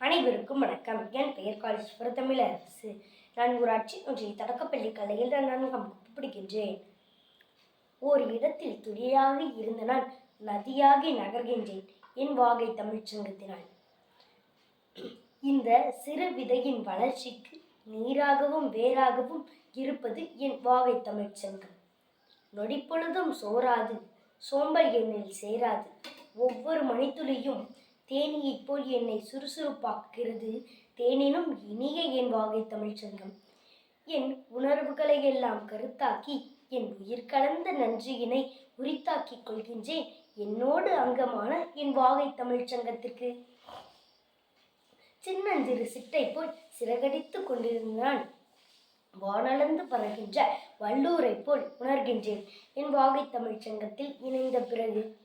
அனைவருக்கும் வணக்கம். என் பெயர் காலேஸ்வர அரசு நான் ஊராட்சி ஒன்றிய தொடக்கப்பள்ளி கலையில் நான்காம் வகுப்பு படிக்கின்றேன். ஓர் இடத்தில் துளியாக இருந்த நான் நதியாகி நகர்கின்றேன். என் வாகை தமிழ்ச் சங்கத்தினால். இந்த சிறு விதையின் வளர்ச்சிக்கு நீராகவும் வேறாகவும் இருப்பது என் வாகை தமிழ் சங்கம். நொடிப்பொழுதும் சோராது சோம்பல் என்னில் சேராது. ஒவ்வொரு மணித்துளியும் தேனியைப் போல் என்னை சுறுசுறுப்பாக்குகிறது. தேனினும் இனிய என் வாகை தமிழ்ச்சங்கம். என் உணர்வுகளை எல்லாம் கருத்தாக்கி என் உயிர் கலந்த நன்றியினை உரித்தாக்கிக் கொள்கின்றேன். என்னோடு அங்கமான என் வாகை தமிழ்ச்சங்கத்திற்கு. சின்னஞ்சிறு சிட்டை போல் சிறகடித்துக் கொண்டிருந்தான். வானளந்து பறகின்ற வல்லூரை போல் உணர்கின்றேன். என் வாகை தமிழ்ச்சங்கத்தில் இணைந்த பிறகு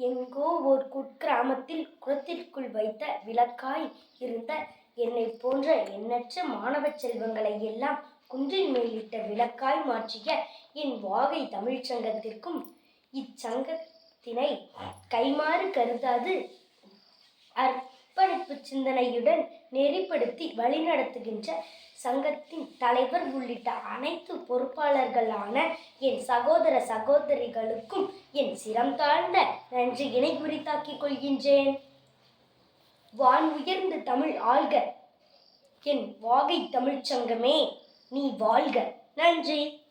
எங்கோ ஒரு குக்கிராமத்தில் குளத்திற்குள் வைத்த விளக்காய் இருந்த என்னை போன்ற எண்ணற்ற மாணவ செல்வங்களை எல்லாம் குன்றின் மேலிட்ட விளக்காய் மாற்றிய என் வாகை தமிழ்ச்சங்கத்திற்கும் இச்சங்கத்தினை கைமாறு கருதாது அர்ப்பணிப்பு சிந்தனையுடன் நெறிப்படுத்தி வழிநடத்துகின்ற சங்கத்தின் தலைவர் உள்ளிட்ட அனைத்து பொறுப்பாளர்களான என் சகோதர சகோதரிகளுக்கும் என் சிரம் தாழ்ந்த நன்றியினை குறித்தாக்கிக் கொள்கின்றேன். வான் உயர்ந்து தமிழ் ஆள்க. என் வாகை தமிழ்ச் சங்கமே நீ வாழ்க. நன்றி.